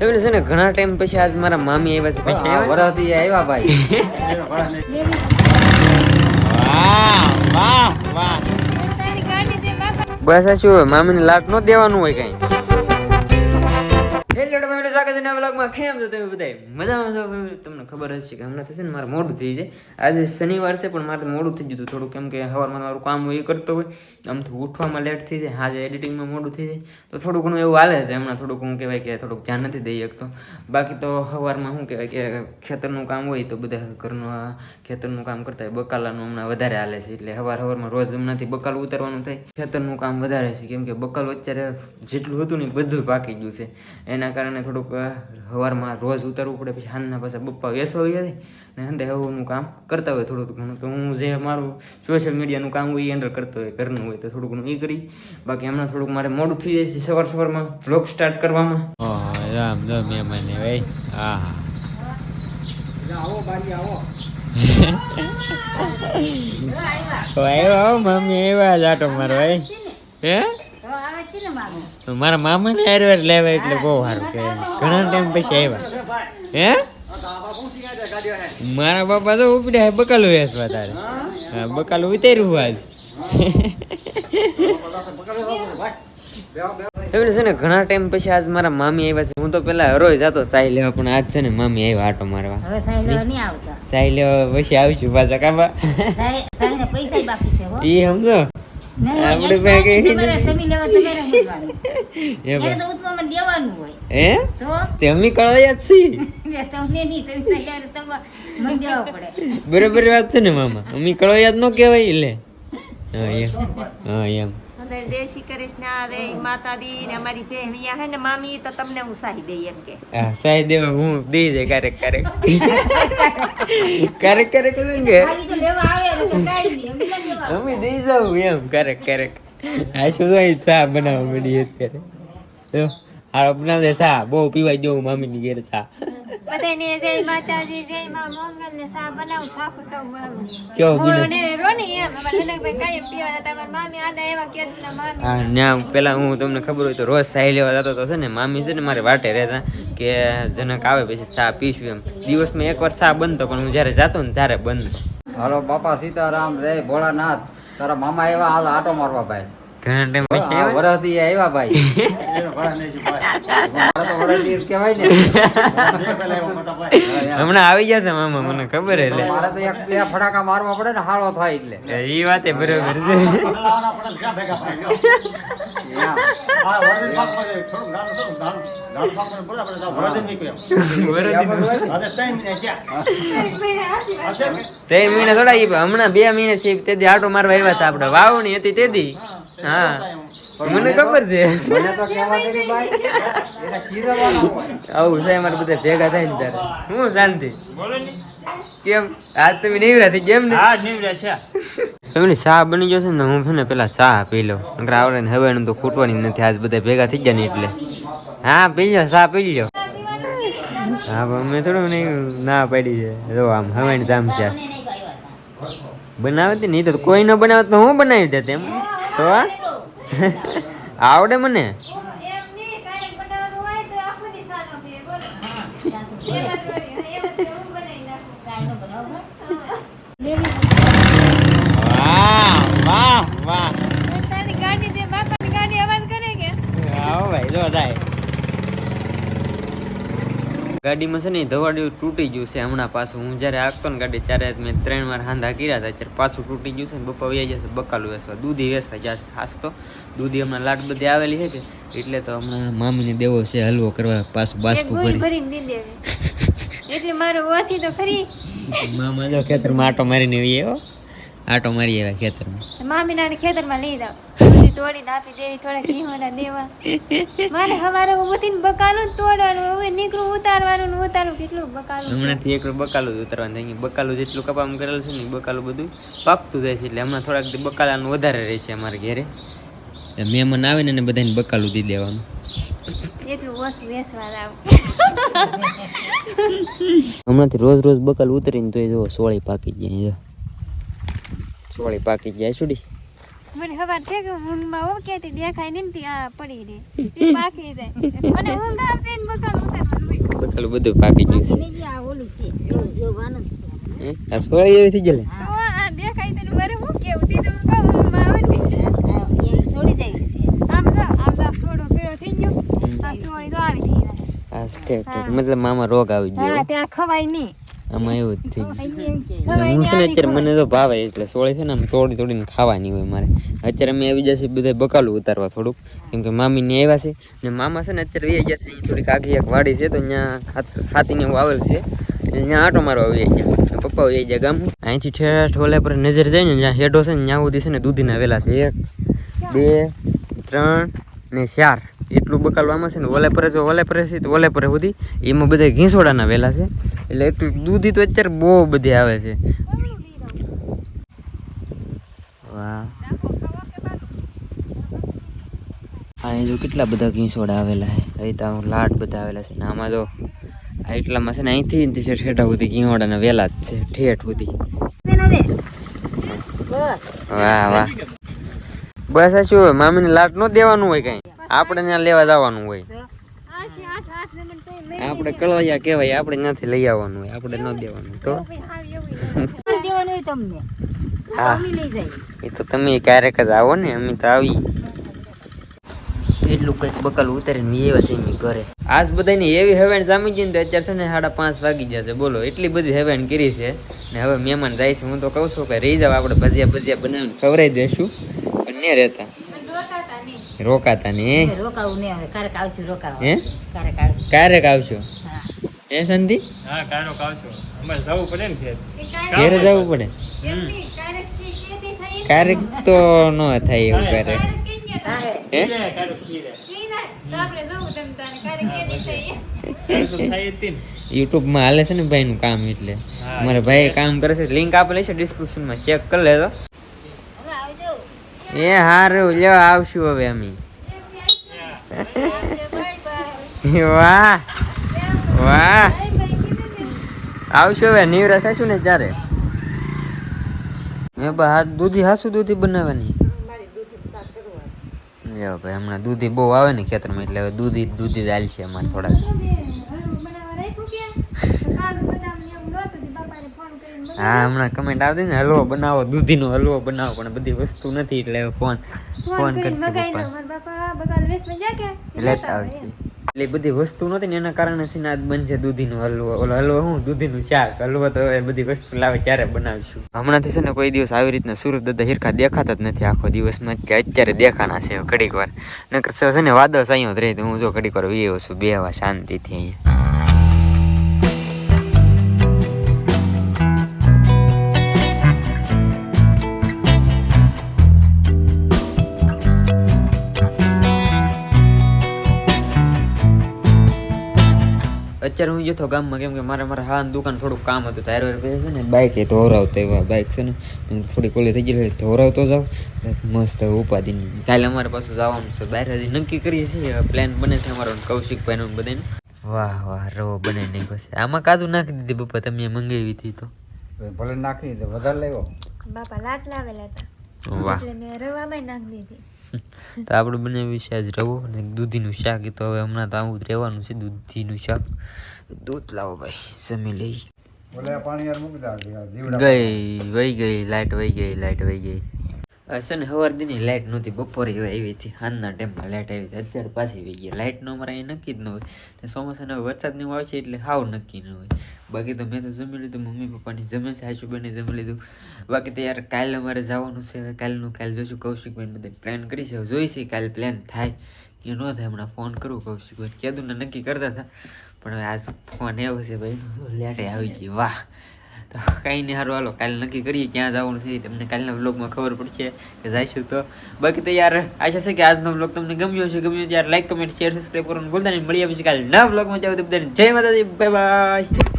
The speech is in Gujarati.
એવું છે ને ઘણા ટાઈમ પછી આજ મારા મામી આવ્યા છે. પછી આવ્યા? વરસથી આવ્યા ભાઈ. વાહ વાહ વાહ. બસ આ શું હોય મામીને લાટ નો દેવાનું હોય કઈ? હેલો ફેમિલી સ્વાગત છે નવા બ્લોગમાં કેમ છો તમે બધાય મજામાં છો? તમને ખબર હશે કે હમણાં થશે ને મારે મોડું થઈ જાય. આજે શનિવાર છે, પણ મારે મોડું થઈ હતું. થોડું કેમ કે સવારમાં મારું કામ એ કરતો હોય. આમ તો ઉઠવામાં લેટ થઈ જાય. આજે એડિટિંગમાં મોડું થઈ જાય. તો થોડું ઘણું એવું હાલે છે. હમણાં થોડુંક હું કહેવાય કે થોડુંક ધ્યાન નથી દઈ શકતો. બાકી તો સવારમાં શું કહેવાય કે ખેતરનું કામ હોય તો બધા ઘરનું ખેતરનું કામ કરતા હોય. બકાલાનું હમણાં વધારે હાલે છે. એટલે સવાર સવારમાં રોજ હમણાંથી બકાલ ઉતારવાનું થાય. ખેતરનું કામ વધારે છે. કેમ કે બકાલ અત્યારે જેટલું હતું ને બધું પાકી ગયું છે. એના કારણે થોડુંક સવારમાં રોજ ઉતારવું પડે પછી સાંજના પાછા બપ્પા વેસો હોય ને અંતે હવાનું કામ કરતા હોય થોડું ઘણું તો હું જે મારું સોશિયલ મીડિયાનું કામ હોય એ હેન્ડલ કરતો હોય ઘરનું હોય તો થોડું ઘણું એ કરી બાકી હમણાં થોડુંક મારે મોડું થઈ જાય છે સવાર સવારમાં બ્લોગ સ્ટાર્ટ કરવામાં રામ જો મહેમાન ભાઈ હા આવો બારી આવો આવ્યો મમ્મી આવ્યા જાટો મારો હે મારા મામા ને હેરવેર લેવા એટલે બહુ સારું કે ઘણા ટાઈમ પછી આવ્યા. હે મારા બાપા તો ઉપડ્યા બકાલું વેસ વધારે હા. બકાલું ઉતાર્યું આજ. એમને છે ને ઘણા ટાઈમ પછી આજ મારા મામી આવ્યા છે. હું તો પેલા હરોય જતો સાઈ લેવા પણ આજ છે ને મામી આવ્યા આટો મારવા. હવે સાહેબ નહીં આવતા. સાઈ લેવા પછી આવીશું પાછા કાબા પૈસા બાકી છે હો. એ સમજો. તમે લેવા એ તો દેવાનું હોય. હે? તો? તે અમે કળાયા છીએ. તમને નહીં તમે સાહેબ તમારે મને દેવા પડે. બરોબર વાત છે ને મામા. અમે કળાયા જ ન કહેવાય એટલે હા એમ. હા એમ. અને દેશી કરીશના આવે માતા માતાજી ને અમારી બહેનિયા હે ને મામી, તો તમને ઉસાહી દઈ એમ કે. હા, સાઈ દેવા હું દઈ જાય ક્યારેક ક્યારેક. ક્યારેક ક્યારેક શું કે. ને અમે ના દઈ જાઉં એમ, ક્યારેક ક્યારેક. આ શું ચા બનાવવા મળી અત્યારે? હારો બનાવજે ચા બહુ પીવાય જવું મામીની ઘેર ચા બધાને જય માતાજી જય માં મંગલ ને સા બનાવું સાખું સૌ મામી કેવો બીનો ને રોની એમ અમારા જનકભાઈ કાંઈ પીવા હતા અમારા મામી આદા એવા કે મામી. હા ત્યાં પેલા હું તમને ખબર હોય તો રોજ સાહી લેવા જતો તો છે ને મામી છે ને મારે વાટે રહેતા કે જનક આવે પછી સા પીશું એમ. દિવસમાં એકવાર સા બનતો પણ હું જ્યારે જાતો ને ત્યારે બનતો હાલો બાપા સીતારામ રે ભોળાનાથ. તારા મામા એવા હાલ આટો મારવા ભાઈ. ઘણા ટાઈમ પછી આવ્યા વરસથી આવ્યા ભાઈ મારે તો વરસથી જ કહેવાય ને હમણાં આવી ગયા મામા મને ખબર એટલે મારે તો એક બે ફટાકા મારવા પડે ને હાળો થાય એટલે એ વાતે બરોબર છે ત્રણ મહિના થોડા હમણાં બે મહિના છે તેથી આટો મારવા આવ્યા હતા આપડે વાવણી હતી તેથી હા. મને ખબર છે. મને તો કહેવા દે ભાઈ એને ખીરવાનું આવું છે અમારે બધા ભેગા થાય ને ત્યારે. હું શાંતિ? કેમ? આજ તમે નીવરા થઈ કેમ ને? તમે ચા બની જશે ને હું છે ને પેલા ચા પી લઉં. નકર આવડે ને હવે તો ખૂટવાની નથી આજ બધા ભેગા થઈ ગયા ને એટલે. હા પી લો ચા પી લો હા પણ મેં થોડું નહીં ના પાડી છે. જો આમ હવે જામ છે. બનાવતી નહીં તો કોઈ ન બનાવત તો હું બનાવી દેત એમ. તો આવડે મને વાહ વાહ વાહ તારી ગાડી દે બાપાની ગાડી અવાજ કરે કે આવો ભાઈ જો થાય ગાડીમાં છે ને ધવાડિયું તૂટી ગયું છે હમણાં પાછું. હું જ્યારે હાંકતો ને ગાડી ત્યારે મેં ત્રણ વાર હાંધા કર્યા હતા. ત્યારે પાછું તૂટી ગયું છે ને બપ્પા વૈયા જશે બકાલું વેસવા. દૂધી વેસવા જશે ખાસ તો દૂધી હમણાં લાટ બધી આવેલી છે કે એટલે તો હમણાં મામીને દેવો છે હલવો કરવા પાછું બાસકું દેવી. એટલે મારું ઓછી તો ખરી મામા જો ખેતરમાં આટો મારીને આવીએ આટો મારી આવ્યા ખેતરમાં. મામી નાની ખેતરમાં લઈ જાવ બધી તોડીને આપી દેવી થોડા ઘીહોડા દેવા. મારે હવારે ઉભીને બકાલું જ તોડવાનું હવે નીકળું ઉતારવાનું ને ઉતારું કેટલું બકાલું. હમણાંથી એક બકાલું જ ઉતરવાનું થાય અહીંયા બકાલું જેટલું કપામ કરેલું છે ને બકાલું બધું પાકતું જાય છે. એટલે હમણાં થોડાક દી બકાલાનું વધારે રહે છે અમારે ઘેરે. મહેમાન આવે ને એને બધાને બકાલું દઈ દેવાનું. હમણાંથી રોજ રોજ બકાલ ઉતરીને તો જો સોળી પાકી જાય સોળી પાકી જાય સુડી. મને ખબર છે કે ઊંઘમાં હું કેતી દેખાય નહીં ત્યાં પડી રહે. એ પાકી જાય. અને ઊંઘ આવતી ને બકાલું બકાલું બધું પાકી ગયું છે. આ ઓલું છે વાનું છે. આ સોળી એવી થઈ ગયેલી? તો આ દેખાય તને મારે હું કેવું? દીધું કહું માં આ એ છોડી જાય છે. આમ જો આમ આ સોડો પીળો થઈ ગયો. આ સોળી તો આવી થઈ જાય હા ઠીક ઠીક મતલબ મામા રોગ આવી હા ગયો ત્યાં ખવાય નહીં. આમાં એવું જ થઈ ગયું હું છે ને અત્યારે મને તો ભાવે એટલે સોળે છે ને આમ તોડી તોડીને ખાવાની હોય મારે. અત્યારે અમે આવી જશે બધા બકાલું ઉતારવા થોડુંક. કેમ કે મામીને આવ્યા છે. ને મામા છે ને અત્યારે વી ગયા છે. અહીં થોડીક આગી એક વાડી છે તો ત્યાં ખાતીને એવું આવેલ છે. ત્યાં આટો મારવા આવી ગયા. પપ્પા આવી ગયા ગામ અહીંથી ઠેઠ ઠોલે પર નજર જાય ને જ્યાં હેડો છે ને ત્યાં સુધી છે ને દૂધીના વેલા છે. એક બે ત્રણ ને ચાર. એટલું બકાલું આમાં છે ને ઓલે પર જો ઓલે પર છે તો ઓલે પર સુધી એમાં બધા ઘીસોડાના વેલા છે. એટલે એટલું દૂધી તો અત્યારે બહુ બધી આવે છે. વાહ. અહીં જો કેટલા બધા ઘીસોડા આવેલા છે. અહીં તો લાટ બધા આવેલા છે. ને આમાં જો આ એટલામાં છે ને અહીંથી છે ઠેઠા સુધી ઘીહોડાના વેલા જ છે, ઠેઠ સુધી. વાહ વાહ. બસ શું હોય, મામીને લાટ ન દેવાનું હોય કઈ. આપણે ત્યાં લેવા જવાનું હોય. આપણે કળવાયા કહેવાય આપણે ત્યાંથી લઈ આવવાનું હોય આપણે ન દેવાનું તો? દેવાનું હોય તમને? હા. એ તો તમે ક્યારેક જ આવો ને અમે તો આવી. એટલું કંઈક બકલ ઉતારીને એવા છે ઘરે. આજ બધાની એવી હેવેણ જામી ગઈ ને તો અત્યારે છે ને સાડા પાંચ વાગી જશે. બોલો એટલી બધી હેવેણ કરી છે. ને હવે મહેમાન જાય છે. હું તો કહું છું કે રહી જાવ આપણે ભજીયા ભજીયા બનાવીને ખવરાઈ દેશું. પણ નહીં રહેતા. રોકાતા ને રોકાવું નહીં હવે ક્યારેક આવશું રોકાવા. હે? ક્યારેક આવશું ક્યારેક આવશો હા. હે સંધી? હા અમારે જવું પડે ને ખેત ઘેરે જવું પડે? ક્યારેક તો ન થાય એવું ક્યારેક યુટ્યુબ ને. યુટ્યુબમાં હાલે છે ને ભાઈનું કામ એટલે. મારા ભાઈ કામ કરે છે લિંક આપેલી છે ડિસ્ક્રિપ્શનમાં ચેક કરી લેજો. એ હારું, લ્યો, આવશું હવે અમે. વાહ વાહ. આવશું હવે, નિવરા થશું ને ત્યારે. બા હાથ દૂધી હાસું દૂધી બનાવવાની. લ્યો ભાઈ, હમણાં દૂધી બહુ આવે ને ખેતરમાં, એટલે હવે દૂધી દૂધી હાલ છે અમારે થોડા હા હમણાં કમેન્ટ આવતી ને હલવો બનાવો દૂધીનો હલવો બનાવો પણ બધી વસ્તુ નથી એટલે ફોન ફોન કરશે લેતા આવશે. એટલે બધી વસ્તુ નથી ને એના કારણે છે ને આજ બનશે દૂધીનો હલવો. ઓલો હલવો હું દૂધીનું શાક. હલવો તો હવે બધી વસ્તુ લાવે ત્યારે બનાવીશું? હમણાંથી છે ને કોઈ દિવસ આવી રીતના સુરત દાદા હિરખા દેખાતા જ નથી આખો દિવસમાં કે અત્યારે દેખાણા છે ઘડીક વાર. નકર છે ને વાદળ સાયો જ રહે તો હું જો ઘડીક વાર વીએ છું બેવા શાંતિથી અહીંયા. અત્યારે હું જતો ગામમાં કેમ કે મારે મારા હા દુકાન થોડુંક કામ હતું તારે છે ને બાઇક એ ધોરાવતો એવા બાઇક છે ને થોડી કોલી થઈ ગઈ ધોરાવતો જાવ મસ્ત ઉપાધિ કાલે અમારે પાછું જવાનું છે બહાર હજી નક્કી કરીએ છીએ પ્લાન બને છે અમારો કૌશિકભાઈનો ને બધાને વાહ વાહ રવો બને નહીં પછી. આમાં કાજુ નાખી દીધી પપ્પા તમે મંગાવી હતી તો. ભલે નાખી દીધી વધારે લેવો બાપા લાટ લાવેલા હતા. વાહ. એટલે મેં રવામાં નાખી દીધી. તો આપણે બંને વિશે આજ રવો અને દૂધીનું શાક. એ તો હવે હમણાં તો આવું જ રહેવાનું છે દૂધીનું શાક. દૂધ લાવો ભાઈ જમી લઈ. ગઈ વહી ગઈ લાઈટ વહી ગઈ લાઇટ વહી ગઈ. છે ને સવાર દીની લાઈટ નહોતી બપોરે આવી હતી હાલના ટાઈમમાં લાઇટ આવી હતી અત્યારે પાછી વહી ગઈ. લાઈટનો અમારે અહીં નક્કી જ ન હોય. ને ચોમાસાના વરસાદ નહીં એવું આવશે એટલે હાવ નક્કી ન હોય. બાકી તો મેં તો જમી લીધું, મમ્મી પપ્પાની જમે છે આશુબેને જમી લીધું. બાકી તો યાર કાલે અમારે જવાનું છે કાલનું કાલે જોઈશું કૌશિકભાઈ બધા પ્લાન કરી છે. જોઈશે કાલે પ્લાન થાય કે ન થાય, હમણાં ફોન કરું કૌશિકભાઈ કીધું ને નક્કી કરતા હતા, પણ હવે આજ ફોન એવો છે ભાઈ. લેટે આવી ગઈ, વાહ. તો કાંઈ નહીં સારું હાલો, કાલે નક્કી કરીએ ક્યાં જવાનું છે તમને કાલના વ્લોગમાં ખબર પડશે કે જઈશું તો. બાકી તો યાર આશા છે કે આજનો વ્લોગ તમને ગમ્યો છે ગમ્યો ત્યારે લાઈક કમેન્ટ શેર સબસ્ક્રાઈબ કરવાનું ભૂલતા નહીં. મળી આપીશું કાલે નવા વ્લોગમાં જાવ તો બધાને જય માતાજી બાય બાય